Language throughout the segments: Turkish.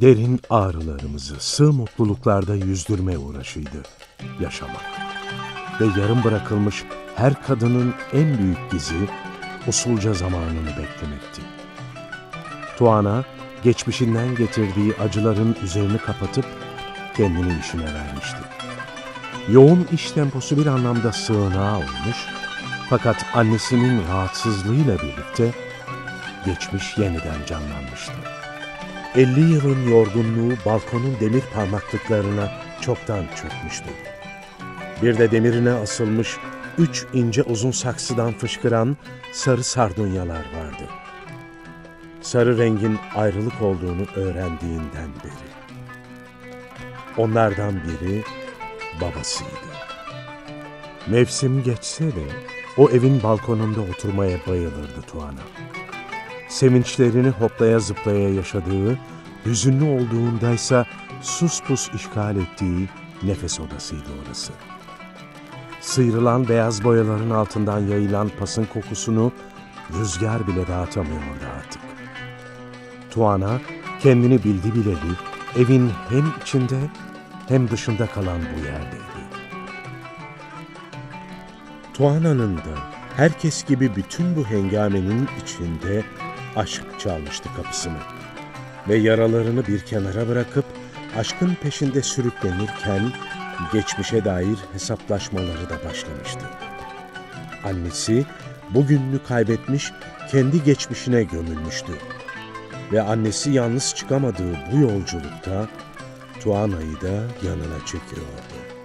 Derin ağrılarımızı sığ mutluluklarda yüzdürme uğraşıydı yaşamak. Ve yarım bırakılmış her kadının en büyük gizi usulca zamanını beklemekti. Tuana, geçmişinden getirdiği acıların üzerini kapatıp kendini işine vermişti. Yoğun iş temposu bir anlamda sığınağı olmuş, fakat annesinin rahatsızlığıyla birlikte geçmiş yeniden canlanmıştı. 50 yılın yorgunluğu balkonun demir parmaklıklarına çoktan çökmüştü. Bir de demirine asılmış üç ince uzun saksıdan fışkıran sarı sardunyalar vardı. Sarı rengin ayrılık olduğunu öğrendiğinden beri. Onlardan biri babasıydı. Mevsim geçse de o evin balkonunda oturmaya bayılırdı Tuana. Sevinçlerini hoplaya zıplaya yaşadığı, hüzünlü olduğundaysa sus pus işgal ettiği nefes odasıydı orası. Sıyrılan beyaz boyaların altından yayılan pasın kokusunu rüzgar bile dağıtamıyordu artık. Tuana kendini bildi bileli evin hem içinde hem dışında kalan bu yerdeydi. Tuana'nın da herkes gibi bütün bu hengamenin içinde aşk çalmıştı kapısını. Ve yaralarını bir kenara bırakıp aşkın peşinde sürüklenirken geçmişe dair hesaplaşmaları da başlamıştı. Annesi bugününü kaybetmiş, kendi geçmişine gömülmüştü. Ve annesi yalnız çıkamadığı bu yolculukta Tuana'yı da yanına çekiyordu.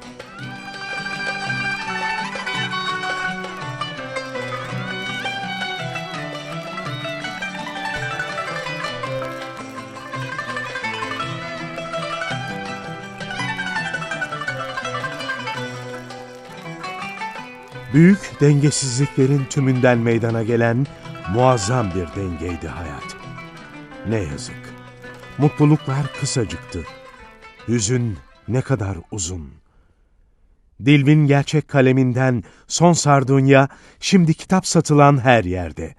Büyük dengesizliklerin tümünden meydana gelen muazzam bir dengeydi hayat. Ne yazık. Mutluluklar kısacıktı. Hüzün ne kadar uzun. Dilvin gerçek kaleminden son sardunya şimdi kitap satılan her yerde.